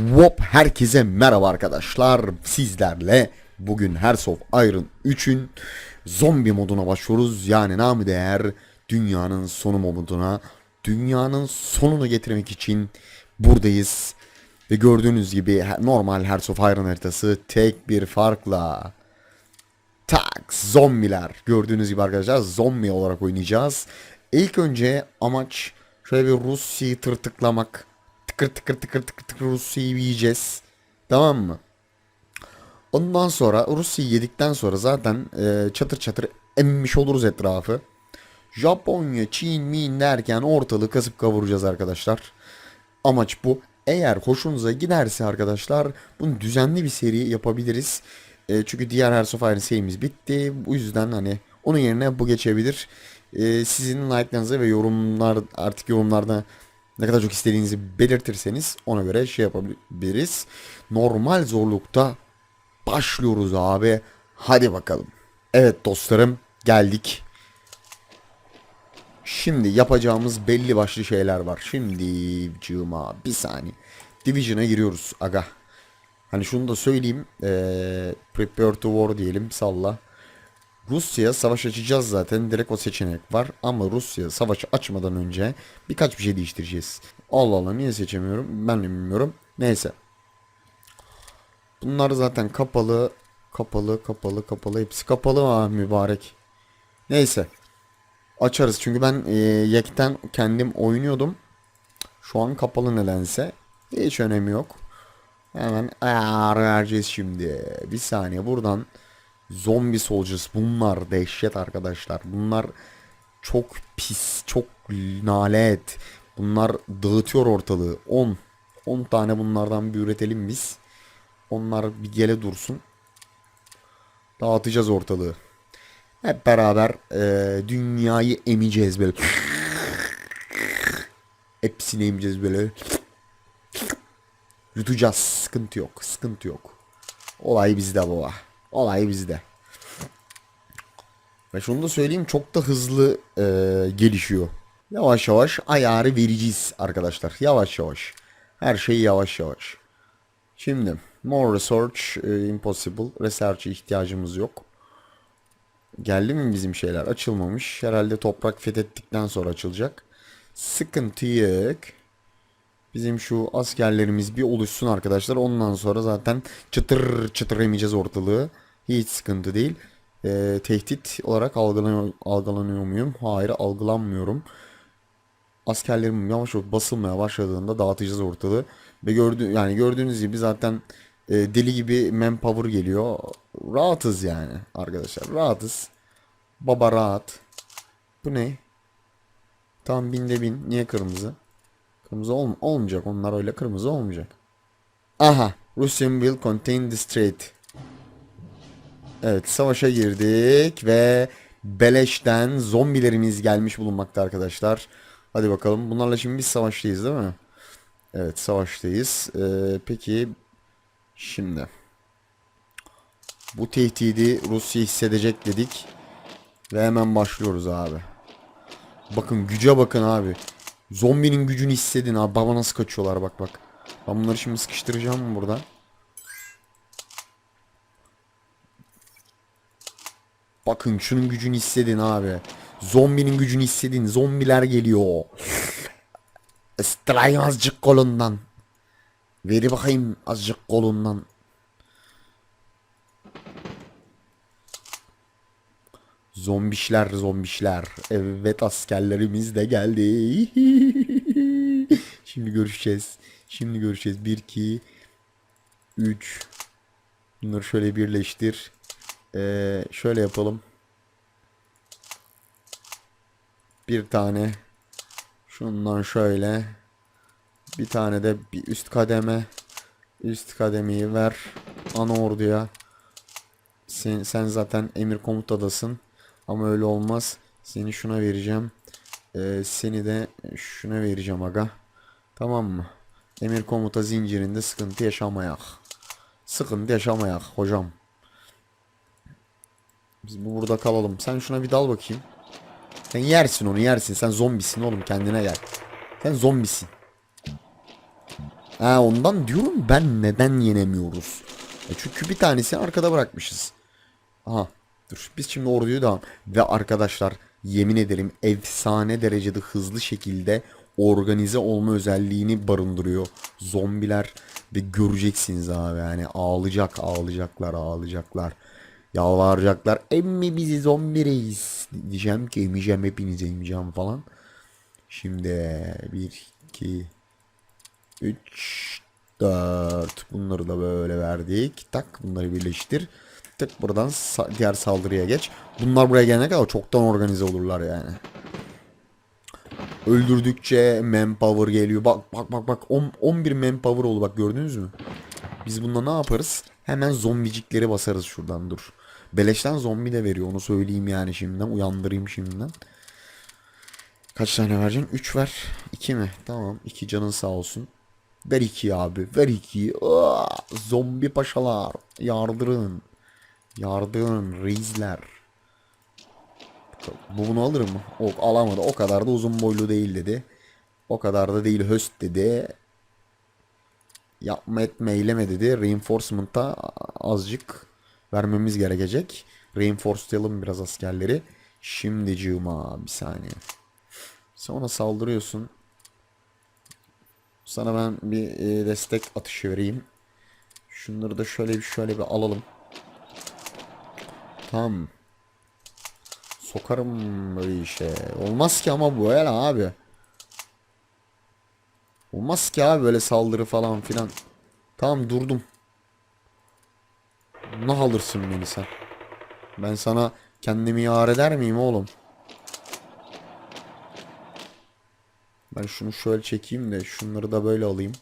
Wop herkese merhaba arkadaşlar. Sizlerle bugün Hearts of Iron 3'ün zombi moduna başlıyoruz. Yani namı değer dünyanın sonu moduna. Dünyanın sonunu getirmek için buradayız. Ve gördüğünüz gibi normal Hearts of Iron haritası tek bir farkla. Tak zombiler. Gördüğünüz gibi arkadaşlar zombi olarak oynayacağız. İlk önce amaç şöyle bir Rusya'yı tırtıklamak. Tıkır tıkır tıkır tıkır tıkır Rusya'yı yiyeceğiz. Tamam mı? Ondan sonra Rusya'yı yedikten sonra zaten e, çatır çatır emmiş oluruz etrafı. Japonya, Çin, Min derken ortalığı kasıp kavuracağız arkadaşlar. Amaç bu. Eğer hoşunuza giderse arkadaşlar bunu düzenli bir seri yapabiliriz. E, çünkü diğer Hearts of Iron serimiz bitti. Bu yüzden hani onun yerine bu geçebilir. E, sizin like'larınızı ve yorumlar artık yorumlarda ne kadar çok istediğinizi belirtirseniz ona göre şey yapabiliriz. Normal zorlukta başlıyoruz abi. Hadi bakalım. Evet dostlarım geldik. Şimdi yapacağımız belli başlı şeyler var. Şimdi cıma bir saniye. Division'a giriyoruz aga. Hani şunu da söyleyeyim. Ee, prepare to war diyelim salla. Rusya savaş açacağız zaten. Direkt o seçenek var. Ama Rusya savaş açmadan önce birkaç bir şey değiştireceğiz. Allah Allah niye seçemiyorum? Ben de bilmiyorum. Neyse. Bunlar zaten kapalı. Kapalı, kapalı, kapalı. Hepsi kapalı ha mübarek. Neyse. Açarız çünkü ben e, yekten kendim oynuyordum. Şu an kapalı nedense. Hiç önemi yok. Hemen ayar vereceğiz şimdi. Bir saniye buradan zombi soldiers bunlar dehşet arkadaşlar. Bunlar çok pis, çok nalet. Bunlar dağıtıyor ortalığı. 10 10 tane bunlardan bir üretelim biz. Onlar bir gele dursun. Dağıtacağız ortalığı. Hep beraber e, dünyayı emeceğiz böyle. Hepsini emeceğiz böyle. Yutacağız. Sıkıntı yok. Sıkıntı yok. Olay bizde baba. Olay bizde. Ve şunu da söyleyeyim çok da hızlı e, gelişiyor. Yavaş yavaş ayarı vereceğiz arkadaşlar. Yavaş yavaş. Her şey yavaş yavaş. Şimdi more research e, impossible. Research'e ihtiyacımız yok. Geldi mi bizim şeyler? Açılmamış. Herhalde toprak fethettikten sonra açılacak. Sıkıntı yok. Bizim şu askerlerimiz bir oluşsun arkadaşlar. Ondan sonra zaten çıtır çıtır emeceğiz ortalığı. Hiç sıkıntı değil. Ee, tehdit olarak algılanıyor, algılanıyor muyum? Hayır algılanmıyorum. Askerlerim yavaş yavaş basılmaya başladığında dağıtacağız ortalığı. Ve gördü yani gördüğünüz gibi zaten e, deli gibi manpower geliyor. Rahatız yani arkadaşlar. Rahatız. Baba rahat. Bu ne? Tam binde bin. Niye kırmızı? Kırmızı olm olmayacak. Onlar öyle kırmızı olmayacak. Aha. Russian will contain the strait. Evet savaşa girdik ve beleşten zombilerimiz gelmiş bulunmakta arkadaşlar. Hadi bakalım. Bunlarla şimdi biz savaştayız değil mi? Evet savaştayız. Ee, peki şimdi bu tehdidi Rusya hissedecek dedik. Ve hemen başlıyoruz abi. Bakın güce bakın abi. Zombinin gücünü hissedin abi. Baba nasıl kaçıyorlar bak bak. Ben bunları şimdi sıkıştıracağım burada. Bakın şunun gücünü hissedin abi. Zombinin gücünü hissedin. Zombiler geliyor. Isırayım azıcık kolundan. Veri bakayım azıcık kolundan. Zombişler zombişler. Evet askerlerimiz de geldi. Şimdi görüşeceğiz. Şimdi görüşeceğiz. 1 2 3 Bunları şöyle birleştir. Ee, şöyle yapalım. Bir tane şundan şöyle bir tane de bir üst kademe üst kademeyi ver ana orduya sen, sen zaten emir komutadasın ama öyle olmaz. Seni şuna vereceğim. Ee, seni de şuna vereceğim aga. Tamam mı? Emir komuta zincirinde sıkıntı yaşamayak. Sıkıntı yaşamayak hocam. Biz bu burada kalalım. Sen şuna bir dal bakayım. Sen yersin onu yersin. Sen zombisin oğlum kendine gel. Sen zombisin. Ha ondan diyorum ben neden yenemiyoruz? E çünkü bir tanesini arkada bırakmışız. Aha dur biz şimdi orduyu devam. Ve arkadaşlar yemin ederim efsane derecede hızlı şekilde organize olma özelliğini barındırıyor. Zombiler ve göreceksiniz abi yani ağlayacak ağlayacaklar ağlayacaklar. Yalvaracaklar. Emmi bizi zombi reis. Diyeceğim ki emeceğim hepinizi emeceğim falan. Şimdi 1, 2, 3, 4. Bunları da böyle verdik. Tak bunları birleştir. Tık buradan sa- diğer saldırıya geç. Bunlar buraya gelene kadar çoktan organize olurlar yani. Öldürdükçe manpower geliyor. Bak bak bak bak. On- 11 manpower oldu bak gördünüz mü? Biz bunda ne yaparız? Hemen zombicikleri basarız şuradan dur. Beleşten zombi de veriyor onu söyleyeyim yani şimdiden. Uyandırayım şimdiden. Kaç tane vereceksin? 3 ver. 2 mi? Tamam. 2 canın sağ olsun. Ver 2 abi. Ver 2. Zombi paşalar. Yardırın. Yardırın reisler. Bu bunu alır mı? O alamadı. O kadar da uzun boylu değil dedi. O kadar da değil höst dedi. Yapma etme eyleme dedi. Reinforcement'a azıcık vermemiz gerekecek. Reinforcelayalım biraz askerleri. Şimdi cığıma bir saniye. Sonra saldırıyorsun. Sana ben bir e, destek atışı vereyim. Şunları da şöyle bir şöyle bir alalım. Tamam. Sokarım böyle işe. Olmaz ki ama bu öyle abi. Olmaz ki abi böyle saldırı falan filan. Tamam durdum. Ne alırsın beni sen? Ben sana kendimi yar eder miyim oğlum? Ben şunu şöyle çekeyim de şunları da böyle alayım.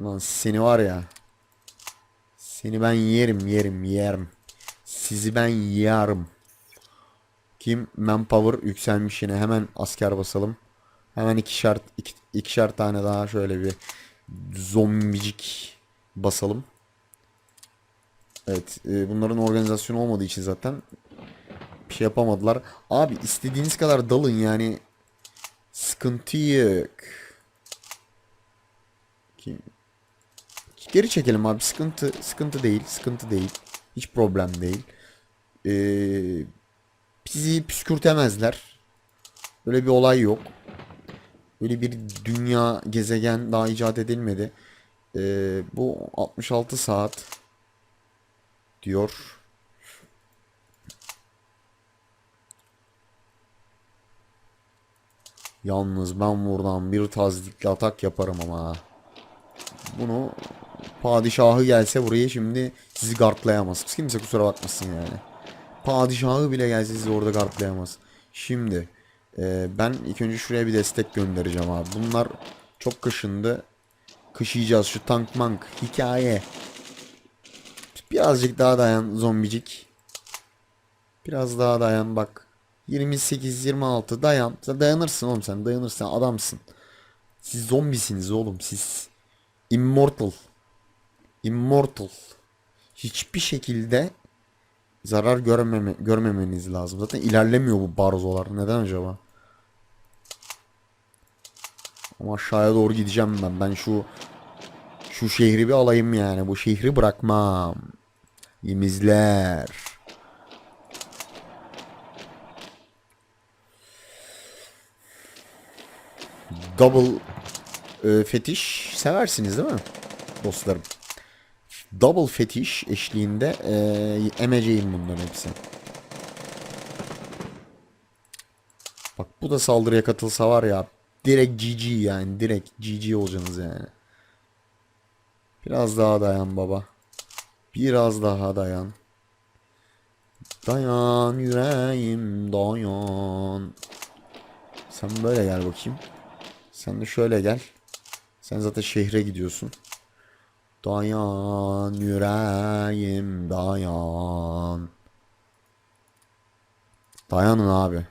Lan seni var ya. Seni ben yerim yerim yerim. Sizi ben yerim. Kim manpower yükselmiş yine hemen asker basalım. Hemen ikişer, iki, ikişer tane daha şöyle bir zombicik basalım. Evet e, bunların organizasyonu olmadığı için zaten bir şey yapamadılar. Abi istediğiniz kadar dalın yani sıkıntı yok. Kim? Geri çekelim abi sıkıntı sıkıntı değil sıkıntı değil hiç problem değil. Ee, bizi püskürtemezler. Öyle bir olay yok. Öyle bir dünya gezegen daha icat edilmedi. Ee, bu 66 saat diyor. Yalnız ben buradan bir tazdikli atak yaparım ama. Bunu padişahı gelse buraya şimdi sizi gardlayamaz. Kimse kusura bakmasın yani. Padişahı bile gelse sizi orada gardlayamaz. Şimdi e, ben ilk önce şuraya bir destek göndereceğim abi. Bunlar çok kışındı. Kışıyacağız şu tank mank hikaye. Birazcık daha dayan zombicik. Biraz daha dayan bak. 28-26 dayan. Sen dayanırsın oğlum sen dayanırsın adamsın. Siz zombisiniz oğlum siz. Immortal. Immortal. Hiçbir şekilde zarar görmeme, görmemeniz lazım. Zaten ilerlemiyor bu barzolar. Neden acaba? Ama aşağıya doğru gideceğim ben. Ben şu şu şehri bir alayım yani. Bu şehri bırakmam. Yemizler. Double e, fetiş seversiniz değil mi? Dostlarım. Double fetiş eşliğinde e, emeceğim bunların hepsini. Bak bu da saldırıya katılsa var ya direkt GG yani direkt GG olacaksınız yani. Biraz daha dayan baba. Biraz daha dayan. Dayan yüreğim dayan. Sen böyle gel bakayım. Sen de şöyle gel. Sen zaten şehre gidiyorsun. Dayan yüreğim dayan. Dayanın abi.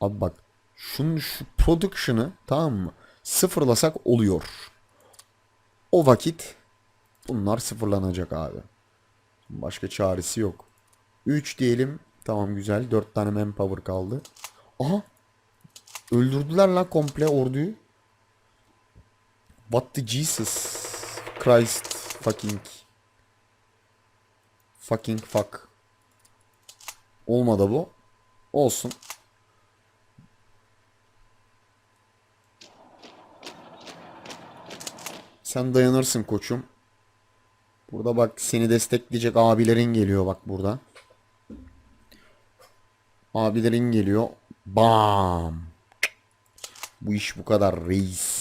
Abi bak şunun şu production'ı tamam mı? Sıfırlasak oluyor. O vakit bunlar sıfırlanacak abi. Başka çaresi yok. 3 diyelim. Tamam güzel. 4 tane manpower kaldı. Aha. Öldürdüler lan komple orduyu. What the Jesus Christ fucking fucking fuck. Olmadı bu. Olsun. Sen dayanırsın koçum. Burada bak seni destekleyecek abilerin geliyor bak burada. Abilerin geliyor. Bam. Bu iş bu kadar reis.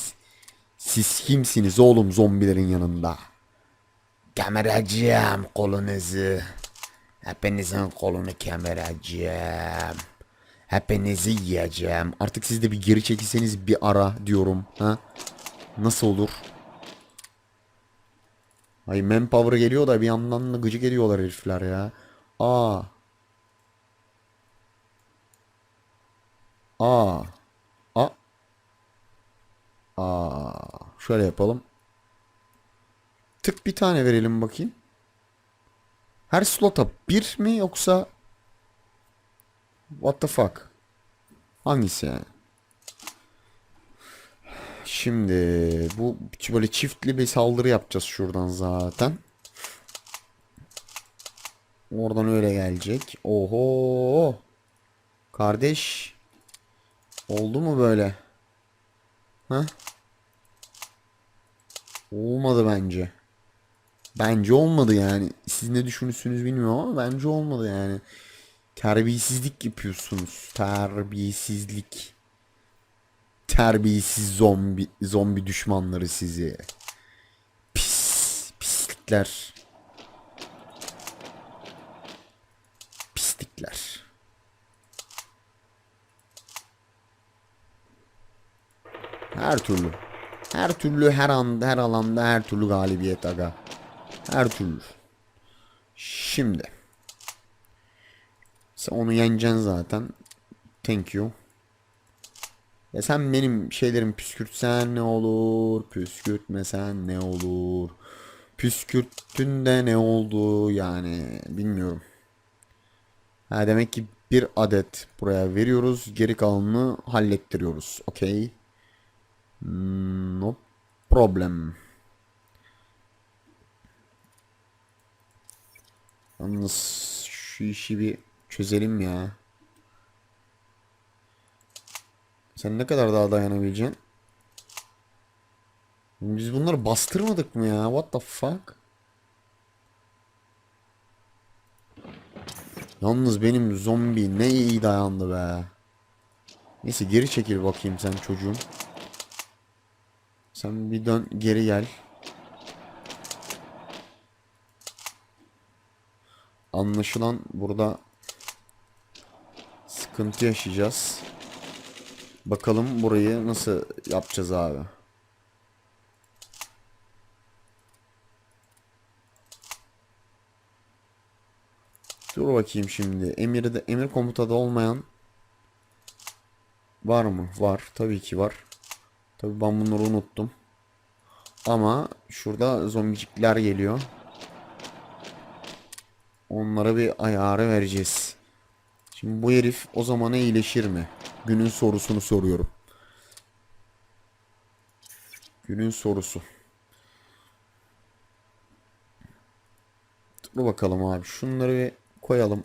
Siz kimsiniz oğlum zombilerin yanında? Kemereceğim kolunuzu. Hepinizin kolunu kemereceğim. Hepinizi yiyeceğim. Artık siz de bir geri çekilseniz bir ara diyorum. Ha? Nasıl olur? Ay manpower geliyor da bir yandan da gıcık ediyorlar herifler ya. Aa. Aa. A. Aa. Şöyle yapalım. Tık bir tane verelim bakayım. Her slota bir mi yoksa What the fuck? Hangisi yani? Şimdi bu böyle çiftli bir saldırı yapacağız şuradan zaten. Oradan öyle gelecek. Oho. Kardeş. Oldu mu böyle? Ha? Olmadı bence. Bence olmadı yani. Siz ne düşünürsünüz bilmiyorum ama bence olmadı yani. Terbiyesizlik yapıyorsunuz. Terbiyesizlik. Terbiyesiz zombi zombi düşmanları sizi. Pis pislikler. Pislikler. Her türlü. Her türlü her anda her alanda her türlü galibiyet aga. Her türlü. Şimdi. Sen onu yeneceksin zaten. Thank you. Ya sen benim şeylerimi püskürtsen ne olur, püskürtmesen ne olur. Püskürttün de ne oldu yani bilmiyorum. Ha demek ki bir adet buraya veriyoruz. Geri kalanını hallettiriyoruz. Okey. No problem. Yalnız şu işi bir çözelim ya. Sen ne kadar daha dayanabileceksin? Biz bunları bastırmadık mı ya? What the fuck? Yalnız benim zombi ne iyi dayandı be. Neyse geri çekil bakayım sen çocuğum. Sen bir dön geri gel. Anlaşılan burada sıkıntı yaşayacağız. Bakalım burayı nasıl yapacağız abi. Dur bakayım şimdi. Emir'de emir komutada olmayan var mı? Var. Tabii ki var. Tabii ben bunları unuttum. Ama şurada zombicikler geliyor. Onlara bir ayarı vereceğiz. Şimdi bu herif o zaman iyileşir mi? Günün sorusunu soruyorum. Günün sorusu. Dur bakalım abi. Şunları bir koyalım.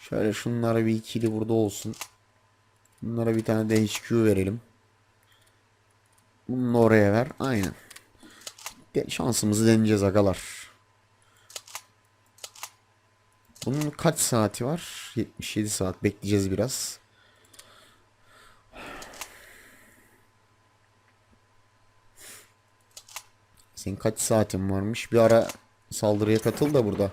Şöyle şunlara bir ikili burada olsun. Bunlara bir tane de HQ verelim. Bunu oraya ver. Aynen. Şansımızı deneyeceğiz agalar. Bunun kaç saati var? 77 saat. Bekleyeceğiz biraz. Senin kaç saatin varmış? Bir ara saldırıya katıl da burada.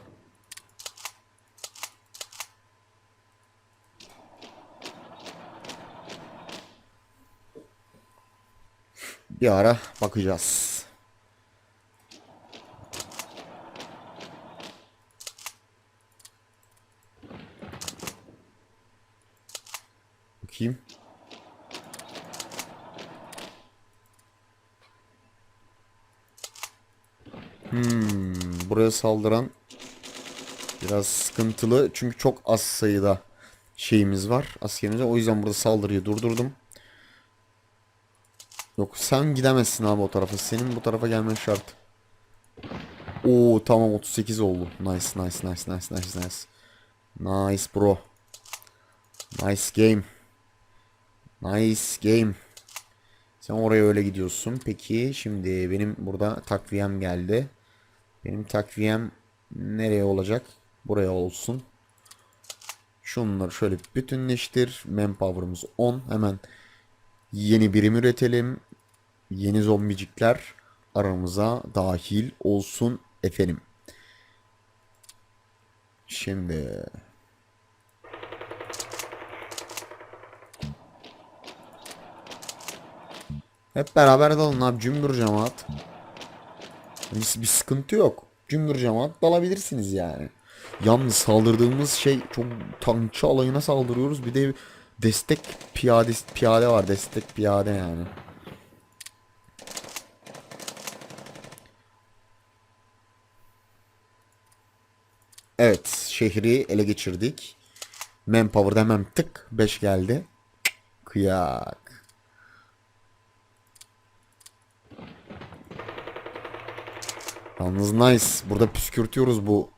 Bir ara bakacağız. Bakayım. Hmm, buraya saldıran biraz sıkıntılı çünkü çok az sayıda şeyimiz var askerimize. O yüzden burada saldırıyı durdurdum. Yok sen gidemezsin abi o tarafa. Senin bu tarafa gelmen şart. Oo tamam 38 oldu. Nice nice nice nice nice nice. Nice bro. Nice game. Nice game. Sen oraya öyle gidiyorsun. Peki şimdi benim burada takviyem geldi. Benim takviyem nereye olacak? Buraya olsun. Şunları şöyle bütünleştir. Manpower'ımız 10. Hemen yeni birim üretelim. Yeni zombicikler aramıza dahil olsun efendim. Şimdi hep beraber dalın abi cümbür cemaat. Bir, bir sıkıntı yok. Cümbür cemaat dalabilirsiniz yani. Yalnız saldırdığımız şey çok tankçı alayına saldırıyoruz. Bir de destek piyade piyade var. Destek piyade yani. Evet, şehri ele geçirdik. Manpower'da hemen tık 5 geldi. Kıyak. Yalnız nice. Burada püskürtüyoruz bu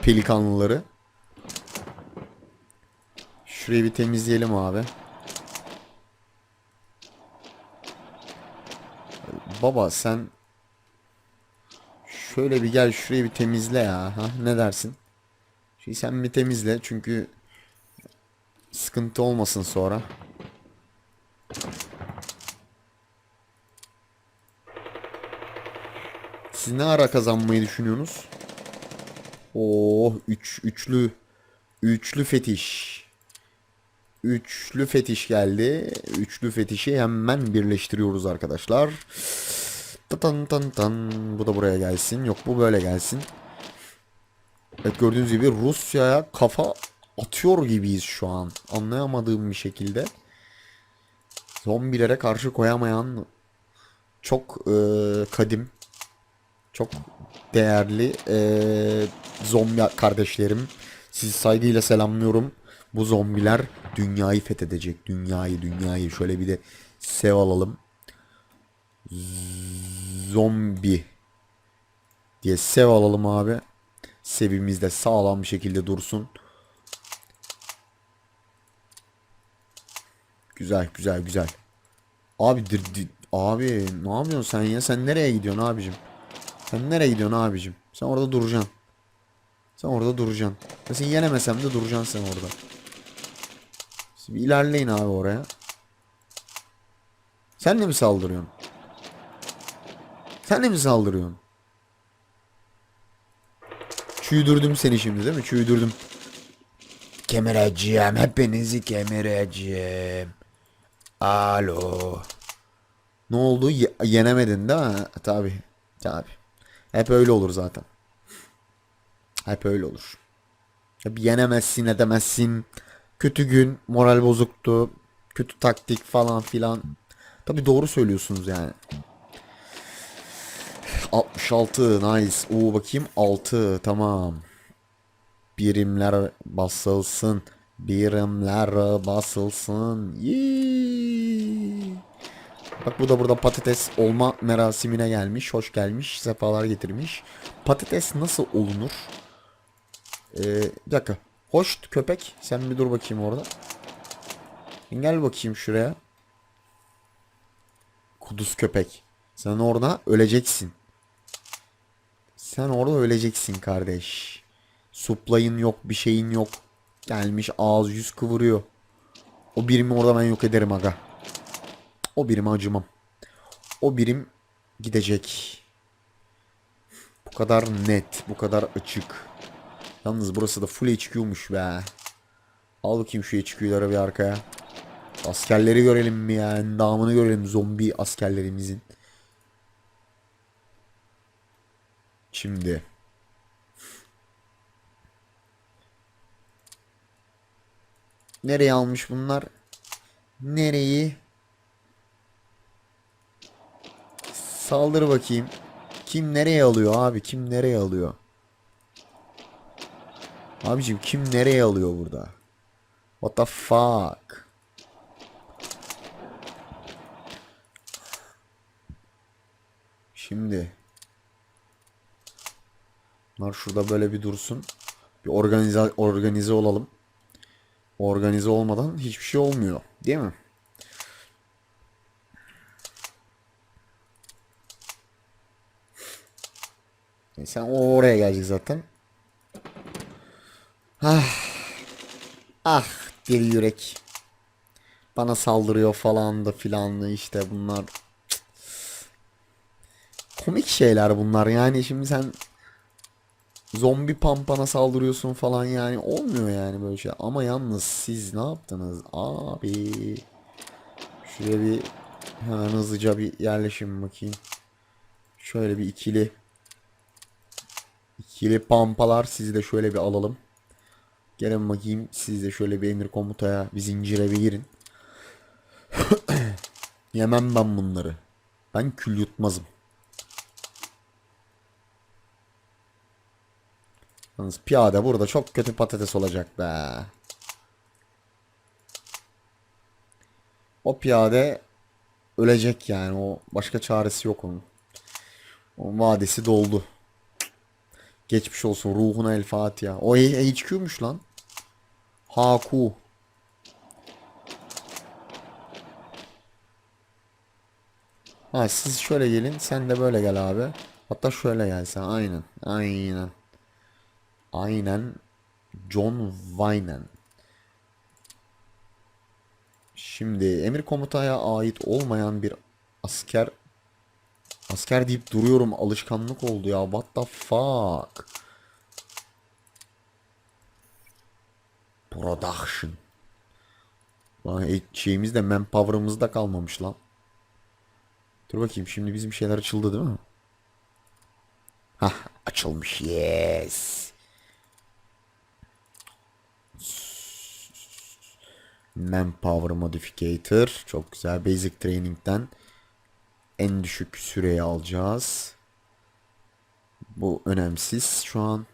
pelikanlıları. Şurayı bir temizleyelim abi. Baba sen şöyle bir gel şurayı bir temizle ya. Ha, ne dersin? Şurayı sen bir temizle çünkü sıkıntı olmasın sonra. Siz ne ara kazanmayı düşünüyorsunuz? Oh, üç, üçlü üçlü fetiş. Üçlü fetiş geldi. Üçlü fetişi hemen birleştiriyoruz arkadaşlar. Tan tan tan. Bu da buraya gelsin. Yok bu böyle gelsin. Evet gördüğünüz gibi Rusya'ya kafa atıyor gibiyiz şu an. Anlayamadığım bir şekilde. Zombilere karşı koyamayan çok e, kadim çok değerli eee, zombi kardeşlerim. Sizi saygıyla selamlıyorum. Bu zombiler dünyayı fethedecek. Dünyayı, dünyayı. Şöyle bir de sev alalım. Zombi diye sev alalım abi. Sevimiz de sağlam bir şekilde dursun. Güzel, güzel, güzel. Abi, dir- dir- abi ne yapıyorsun sen ya? Sen nereye gidiyorsun abicim? Sen nereye gidiyorsun abicim? Sen orada duracaksın. Sen orada duracaksın. Ya seni yenemesem de duracaksın sen orada. Bir ilerleyin abi oraya. Sen de mi saldırıyorsun? Sen de mi saldırıyorsun? Çüydürdüm seni şimdi değil mi? Çüydürdüm. Kemireceğim. Hepinizi kemireceğim. Alo. Ne oldu? Ye- yenemedin değil mi? Tabi. Tabi. Hep öyle olur zaten. Hep öyle olur. Hep yenemezsin edemezsin. Kötü gün, moral bozuktu. Kötü taktik falan filan. Tabi doğru söylüyorsunuz yani. 66 nice. Oo bakayım 6 tamam. Birimler basılsın. Birimler basılsın. Yee. Bak bu da burada patates olma merasimine gelmiş. Hoş gelmiş. Sefalar getirmiş. Patates nasıl olunur? Ee, bir dakika. Hoş köpek. Sen bir dur bakayım orada. Gel bakayım şuraya. Kuduz köpek. Sen orada öleceksin. Sen orada öleceksin kardeş. Suplayın yok bir şeyin yok. Gelmiş ağız yüz kıvırıyor. O birimi orada ben yok ederim aga. O birime acımam. O birim gidecek. Bu kadar net, bu kadar açık. Yalnız burası da full HQ'muş be. Al bakayım şu HQ'ları bir arkaya. Askerleri görelim mi ya? Endamını görelim zombi askerlerimizin. Şimdi. Nereye almış bunlar? Nereyi? Saldır bakayım. Kim nereye alıyor abi? Kim nereye alıyor? Abicim kim nereye alıyor burada? What the fuck? Şimdi Bunlar şurada böyle bir dursun. Bir organize organize olalım. Organize olmadan hiçbir şey olmuyor, değil mi? E sen oraya gelecek zaten. Ah. Ah deli yürek. Bana saldırıyor falan da filanlı işte bunlar. Cık. Komik şeyler bunlar yani şimdi sen zombi pampana saldırıyorsun falan yani olmuyor yani böyle şey. Ama yalnız siz ne yaptınız abi? Şuraya bir hemen hızlıca bir yerleşim bakayım. Şöyle bir ikili ikili pampalar sizi de şöyle bir alalım. Gelin bakayım siz de şöyle bir emir komutaya bir zincire bir girin. Yemem ben bunları. Ben kül yutmazım. Yalnız piyade burada çok kötü patates olacak be. O piyade ölecek yani. O başka çaresi yok onun. O vadesi doldu. Geçmiş olsun ruhuna el Fatiha. O HQ'muş lan. Haku. Ha siz şöyle gelin. Sen de böyle gel abi. Hatta şöyle gel sen. Aynen. Aynen. Aynen. John Wynen. Şimdi emir komutaya ait olmayan bir asker asker deyip duruyorum alışkanlık oldu ya. What the fuck? Production. Lan hiç şeyimiz de manpower'ımız da kalmamış lan. Dur bakayım şimdi bizim şeyler açıldı değil mi? Hah açılmış yes. Manpower Modificator. Çok güzel. Basic Training'den en düşük süreyi alacağız. Bu önemsiz şu an.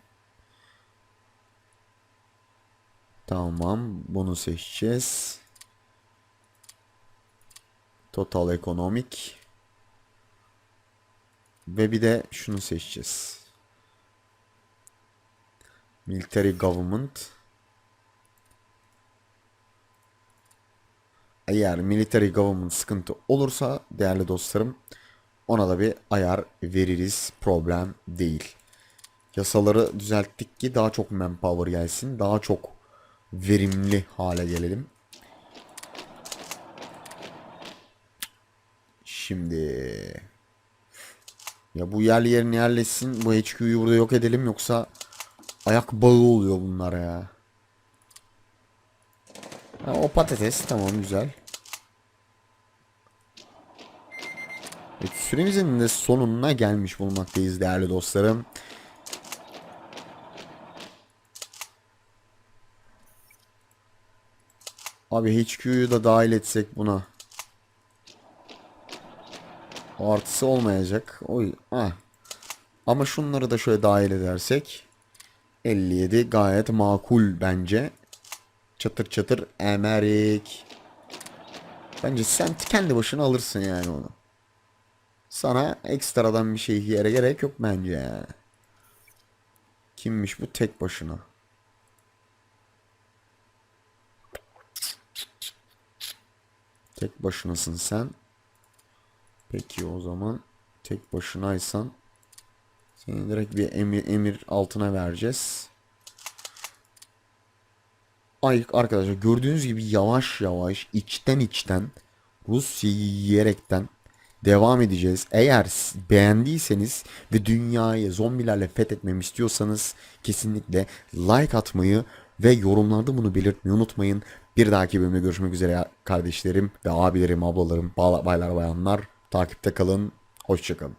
Tamam. Bunu seçeceğiz. Total Economic. Ve bir de şunu seçeceğiz. Military Government. Eğer military government sıkıntı olursa değerli dostlarım ona da bir ayar veririz. Problem değil. Yasaları düzelttik ki daha çok manpower gelsin. Daha çok verimli hale gelelim. Şimdi ya bu yerli yerine yerleşsin. Bu HQ'yu burada yok edelim yoksa ayak bağı oluyor bunlar ya. Ha, o patates tamam güzel. Evet, süremizin de sonuna gelmiş bulunmaktayız değerli dostlarım. Abi HQ'yu da dahil etsek buna. O artısı olmayacak. Oy, ah. Ama şunları da şöyle dahil edersek 57 gayet makul bence. Çatır çatır emerik. Bence sen kendi başına alırsın yani onu. Sana ekstradan bir şey yere gerek yok bence yani. Kimmiş bu tek başına? Tek başınasın sen. Peki o zaman tek başınaysan seni direkt bir emir, emir altına vereceğiz. Ay arkadaşlar gördüğünüz gibi yavaş yavaş içten içten Rusya'yı yiyerekten devam edeceğiz. Eğer beğendiyseniz ve dünyayı zombilerle fethetmemi istiyorsanız kesinlikle like atmayı ve yorumlarda bunu belirtmeyi unutmayın. Bir dahaki bölümde görüşmek üzere kardeşlerim ve abilerim, ablalarım, baylar, bayanlar. Takipte kalın. Hoşçakalın.